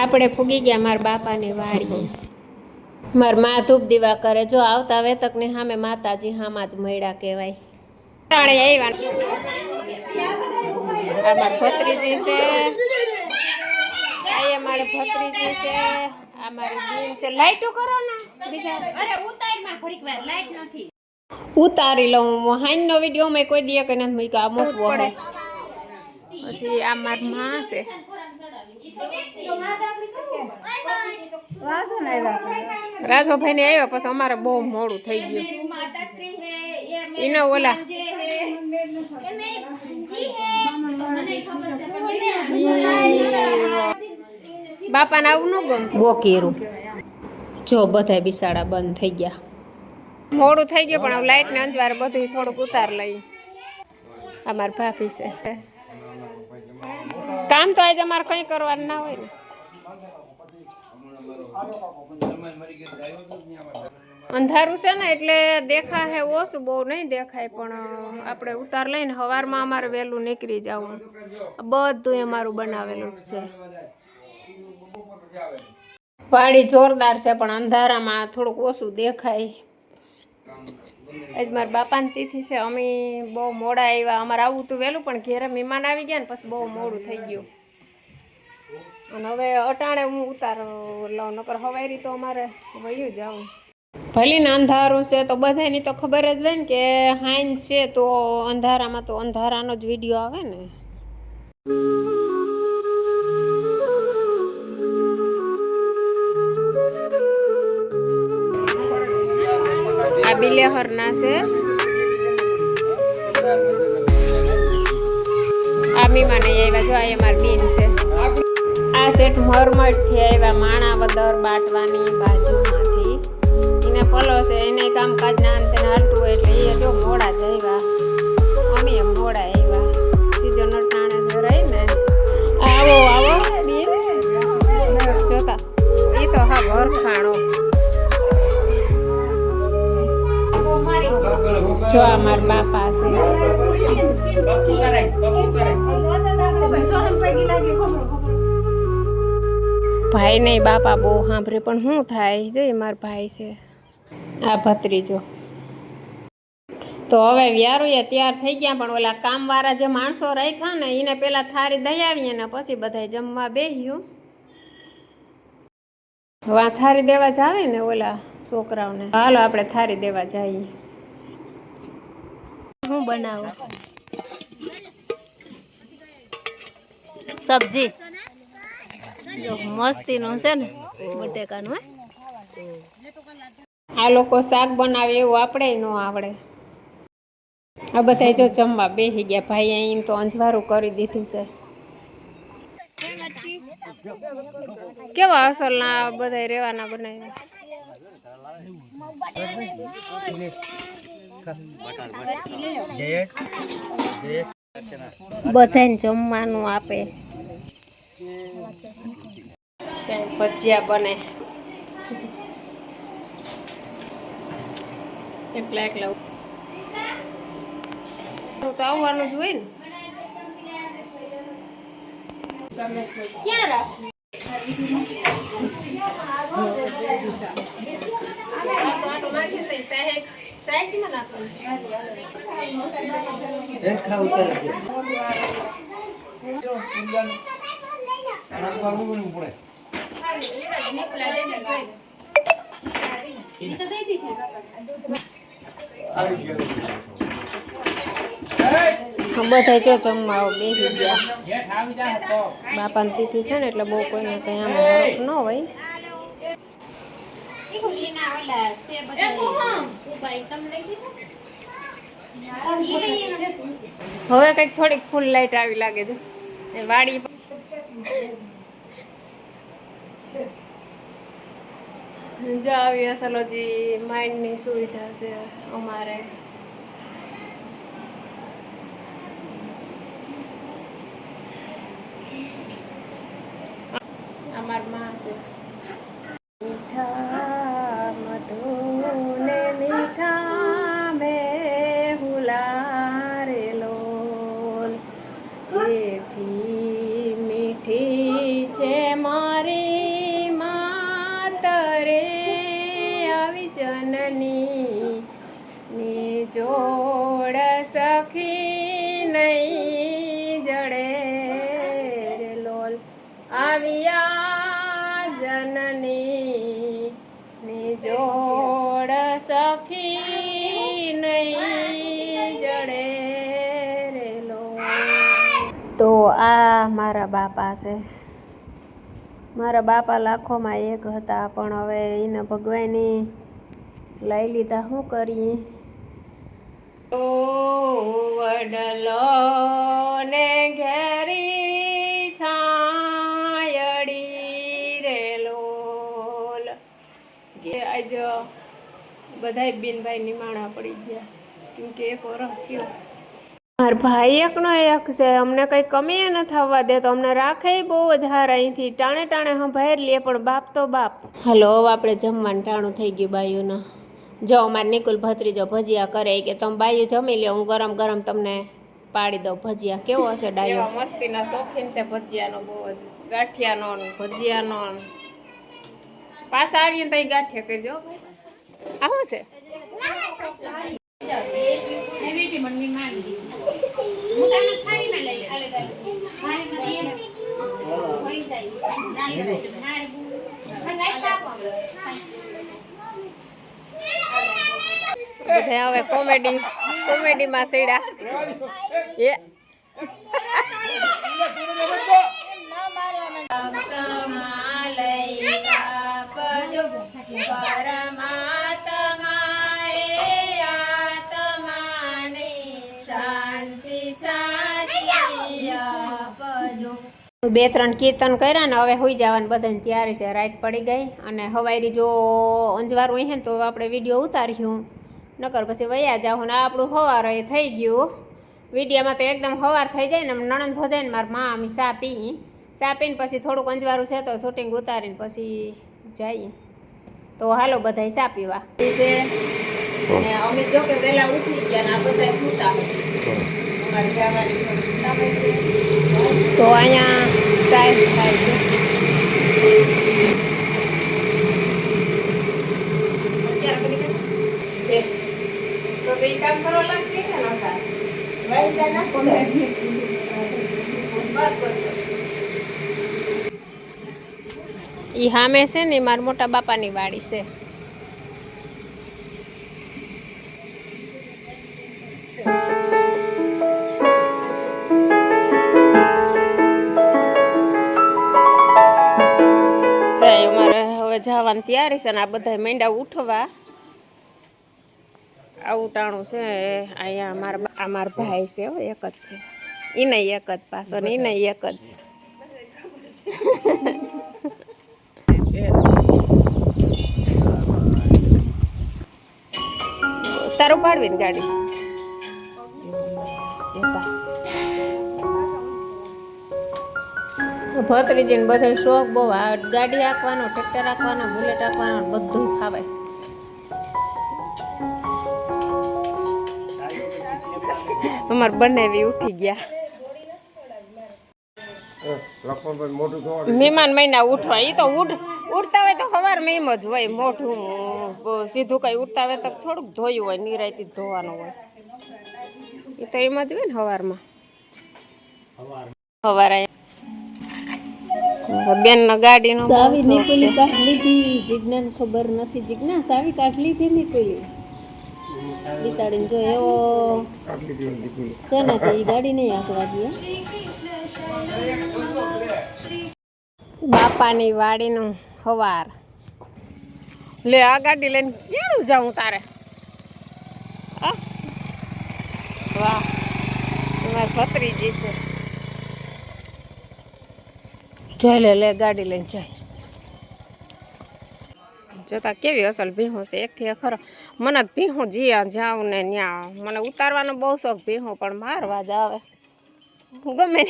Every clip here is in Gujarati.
આપણે ફૂગી ગયા મારા બાપાની વાડી. માર મા ધૂપ દીવા કરે. જો આવતા વેતકની સામે માતાજી હામાં જ મળ્યા કહેવાય. આ મારી ભત્રીજી છે. આ મારી ભત્રીજી છે. આ મારી બેન છે. લાઈટો કરો ને બીજા. અરે ઉતારમાં ઘડીક વાર લાઈટ નથી. ઉતારી લઉં. હાઈનો વીડિયો મેં કોઈ દીએ કે નથી મૂક્યો. આ મૂકવો હે પછી આ મારી માં છે. રાજોભાઈ ને આવ્યા પછી અમારે બહુ મોડું થઈ ગયું. એને ઓલા. બાપાને આવું ન ગમ ગોકીરું જો બધા બિસાડા બંધ થઈ ગયા. મોડું થઈ ગયું પણ લાઈટ ને અંજવારે બધું થોડુંક ઉતાર લઈ. અમાર ભાભી છે. કામ તો આજે અમારે કંઈ કરવાનું ના હોય ને. અંધારું છે ને એટલે દેખાય ઓછું બહુ નહીં દેખાય, પણ આપણે ઉતાર લઈને હવારમાં અમારે વહેલું નીકળી જવું. બધું અમારું બનાવેલું જ છે. વાડી જોરદાર છે, પણ અંધારામાં થોડુંક ઓછું દેખાય. આજ મારા બાપાની તિથિ છે, અમે બહુ મોડા આવ્યા. અમારે આવું તો વહેલું, પણ ઘેરે મહેમાન આવી ગયા ને, પછી બહુ મોડું થઈ ગયું. અને હવે અટાણે હું ઉતાર લઉં નકર હવારી તો અમારે વયું જાઉં ભલે ને અંધારું છે તો બધાની તો ખબર જ હોય ને કે હાઈન છે તો અંધારામાં તો અંધારાનો જ વીડિયો આવે ને. આ બિલેહરના છે. આ મીમાને આવ્યા જો, આ અમાર બીન છે. આ સેટ મરમટથી આવ્યા માણા વદર બાટવાની બાજુમાંથી. એને પલો છે એને કામકાજ ના અંતે હાલતું હોય એટલે એ જો મોડા જ આવ્યા. અમે એમ મોડા આવ્યા. સીઝન ટાણે જો ને આવો આવો જોતા. એ તો હા વરખાણો. જો આ મારા બાપા છે. ભાઈ નહીં, બાપા બહુ સાંભળે, પણ શું થાય? જોઈએ મારો ભાઈ છે. આ ભત્રીજો. તો હવે વ્યારુએ તૈયાર થઈ ગયા, પણ ઓલા કામવાળા જે માણસો રાખ્યા ને એને પેલા થારી દઈ ને પછી બધા જમવા બેહ્યું. હવે થારી દેવા જાવે ને ઓલા છોકરાઓને? હાલો, આપણે થારી દેવા જઈએ. હું બનાવું? સબ્જી. જો મસ્તીનું છે ને બટેકાનું આ લોકો શાક બનાવે એવું આપણે ન આવડે. આ બધા જો જમવા બેસી ગયા. ભાઈ અહીં તો અંજવારું કરી દીધું છે. કેવા અસલના બધા રેવાના બનાવ્યા? બધાને જમવાનું આપે. ચાલ ભજીયા બને. એકલા એકલા તો આવવાનું જ હોય ને. ક્યાં રાખું બધા જો આવો બેસી ગયા બાપાની તિથિ છે ને એટલે બહુ કોઈને કઈ આમ ન હોય હવે કંઈક થોડીક ફૂલ લાઈટ આવી લાગે છે વાડી જો આવી અસલો જે માઇન્ડની સુવિધા છે અમારે. અમારમાં છે આ મારા બાપા છે. મારા બાપા લાખોમાં એક હતા, પણ હવે એને ભગવાને લઈ લીધા. શું કરીએ? ઓ વડલો ને ઘેરી આજ બધાય બિનભાઈ નિમાણા પડી ગયા. કેમ કે એક વરસ થયો. મારા ભાઈ એકનો એક છે અમને કંઈ કમી ન થવા દે તો અમને રાખે બહુ જ હાર અહીંથી. ટાણે ટાણે સંભાળી લઈએ પણ બાપ તો બાપ. હલો હવે આપણે જમવાનું ટાણું થઈ ગયું બાયુના. જો અમારે નિકુલ ભત્રીજો ભજીયા કરે કે તમે બાયું જમી લ્યો હું ગરમ ગરમ તમને પાડી દઉં ભજીયા. કેવો હશે ડાયો? મસ્તીના શોખીન છે ભજીયાનો બહુ જ. ગાંઠિયાનો ભજીયાનો. પાછા આવીને તઈ ગાંઠિયા કરજો આ શું છે. બધા હવે કોમેડી કોમેડીમાં સૈડા એ બે ત્રણ કીર્તન કર્યા ને હવે હોઈ જવાનું બધાને તૈયારી છે. રાત પડી ગઈ અને હવાઈરી જો અંજવારું હોય ને તો આપણે વીડિયો ઉતાર્યું નકર પછી વયા જાઉં ને આપણું હવાર એ થઈ ગયું. વિડીયામાં તો એકદમ હવાર થઈ જાય ને નણંદ ભોજાય ને મારા મા અમે સા પી. સા પીને પછી થોડુંક અંજવારું છે તો શૂટિંગ ઉતારીને પછી જઈએ. તો હાલો બધા સા પીવા. અમે જો કે વહેલા ઉઠી ગયા ને આ બધા તો અહીંયા ટાઈમ થાય છે. એ. તો તો ઈ કામ કરવા લાગશે કે ન થાય? બસ, બસ, બસ. ઈ સામે છે ને મારા મોટા બાપાની વાડી છે હવે તૈયારી છે ને આ બધા મેંડા ઉઠવા. આવું ટાણું છે, અહીંયા અમારા અમારા ભાઈ છે એક જ છે. એને એક જ પાછો ને એને એક જ. તારું પાડવી ને ગાડી ભત્રીજીને બધો શોખ બહુ ગાડી હાંકવાનો ટ્રેક્ટર હાંકવાનો બુલેટ હાંકવાનો બધું ફાવે. અમાર બંને ઉઠી ગયા. મહેમાન મહિના ઉઠવા એ તો ઉઠ ઉઠતા હોય તો સવાર મેમ જ હોય મોઢું સીધું કઈ ઉઠતા હોય તો થોડુંક ધોયું હોય નિરાયથી ધોવાનું હોય. એ તો એમ જ હોય ને સવારમાં સવારે બેન નો ગાડી નો સાવી નીકળી કાઢ લીધી. જીજ્ઞાને ખબર નથી. જીજ્ઞા સાવી કાઢ લીધી નીકળી? બિસાડીને જો એવો છે ને તો ઈ ગાડી નહીં આંકવા દે. બાપાની વાડીનો હવાર. લે આ ગાડી લઈને કેળું જાઉં તારે? વાહ તમારી ભત્રીજી છે. જોઈ લે લે, ગાડી લઈને જાય. જોતા કેવી અસલ ભીહું છે, એકથી ખરો. મને ભીહું જ્યાં જાઉં ને ત્યાં મને ઉતારવાનો બહુ શોખ ભીહું, પણ મારવા જ આવે. ગમે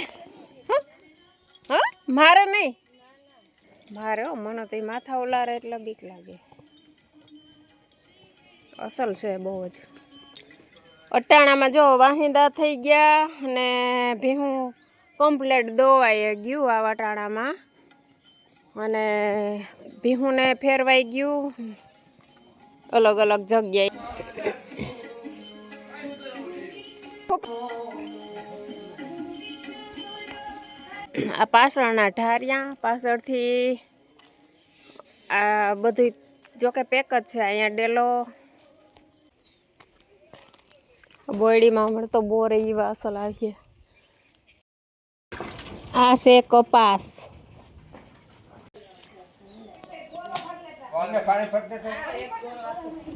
હા? મારે નહીં. મારે હો, મને તો માથા ઉલારે એટલે બીક લાગે. અસલ છે બહુ જ. અટાણામાં જો વાહિંદા થઈ ગયા અને ભીહું કમ્પ્લેટ દોવાઈ ગયું આ વટાણામાં. અને ભીહુને ફેરવાઈ ગયું. અલગ અલગ જગ્યાએ. આ પાછળના ઢારિયા, પાછળથી આ બધું જોકે પેક જ છે, અહીંયા ડેલો. બોયડીમાં હમણાં તો બોર એવા અસલ આવીએ. આ છે? કપાસ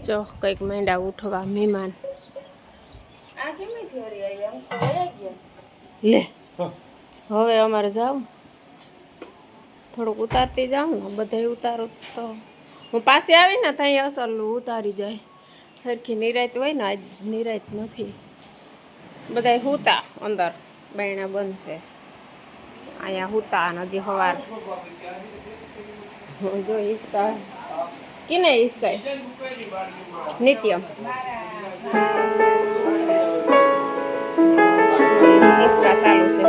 જો કંઈક મેંડા ઉઠવા મહેમાન. લે. હવે અમારે જાઉં. થોડુંક ઉતારતી જાઉં ને બધા ઉતારું તો. હું પાસે આવી ને ત્યાં અસલ ઉતારી જાય. સરખી નિરાયત હોય ને આજ નિરાયત નથી. બધા હુતા અંદર. બૈણા બંધ છે. અહીંયા હુતા હજી સવાર હું જો હિસકા કિને હિસકાય નિત્યમ. હિસકા ચાલુ છે.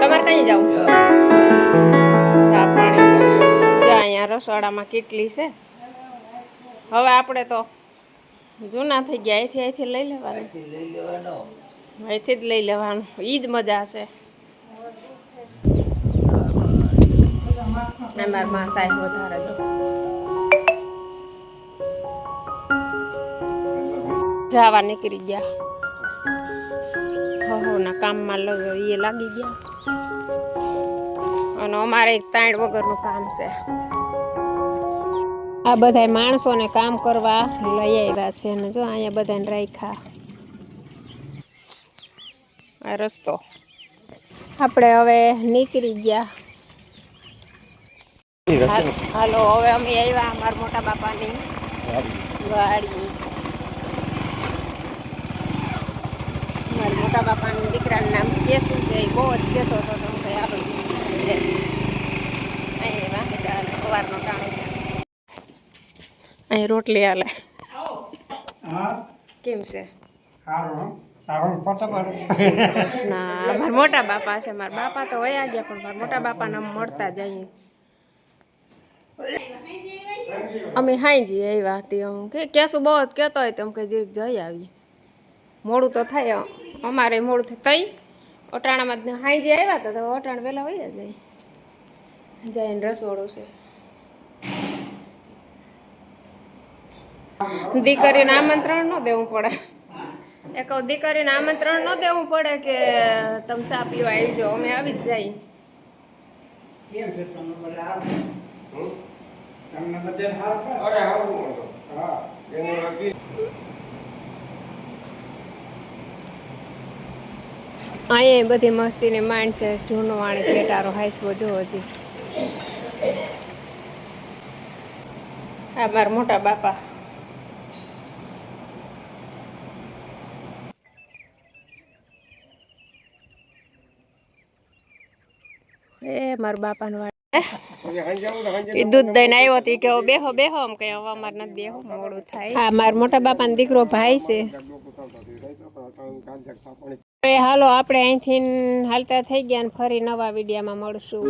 તમારે કઈ જાવ સા પાણી જ્યાં અહીંયા રસોડામાં કેટલી છે. હવે આપણે તો જૂના થઈ ગયા. અહીંથી અહીંથી લઈ લેવાનું. અહીંથી જ લઈ લેવાનું. એ જ મજા છે અમારમાં સાહેબ વધારે જાવા નીકળી ગયા. હહોના કામમાં એ લાગી ગયા. અને અમારે એક તાણ વગરનું કામ છે. આ બધા માણસોને કામ કરવા લઈ આવ્યા છે અને જો અહીંયા બધાને રાખ્યા. આ રસ્તો. આપણે હવે નીકળી ગયા. હાલ- હાલો હવે અમે આવ્યા અમારા મોટા બાપાની ગાડી. મારા મોટા બાપાના દીકરાનું નામ કેશું છે બહુ જ કહેતો હતો તો. અહીં વાંકડા અને સવારનો ટાણો છે. અહીં રોટલી હાલે. કેમ છે? ના મારા મોટા બાપા છે. મારા બાપા તો વયા ગયા, પણ મારા મોટા બાપાને મળતા જઈએ. અમે હાઈજી આવ્યા હતી. હું કે કેસું બહુ જ કહેતો હોય તો? એમ કે જીરીક જઈ આવીએ. મોડું તો થાય, અમારે મોડું થાય તઈ અટાણામાં જ હાઈજી આવ્યા હતા, તો અટાણ વહેલા વયા જાય. જઈને રસોડું છે. દીકરીને આમંત્રણ ન દેવું પડે. એ કહું દીકરીને આમંત્રણ ન દેવું પડે કે તમે સા પીવા આવી જાઓ અમે આવી જ જઈએ અરે આવું હા એનો લગી. અહીંયા બધી મસ્તીની માંડ છે જૂનો વાણી પેટારો હાઈસવો જો હજી. આ મારા મોટા બાપા. એ મારા બાપાનું વાળ. એ દૂધ દઈને આવ્યો હતી. કે બેહો બેહો આમ કઈ હવે અમારે નથી બેહો મોડું થાય. હા મારા મોટા બાપાનો દીકરો ભાઈ છે. હાલો આપણે અહીંથી હાલતા થઈ ગયા ને ફરી નવા વિડીયામાં મળશું.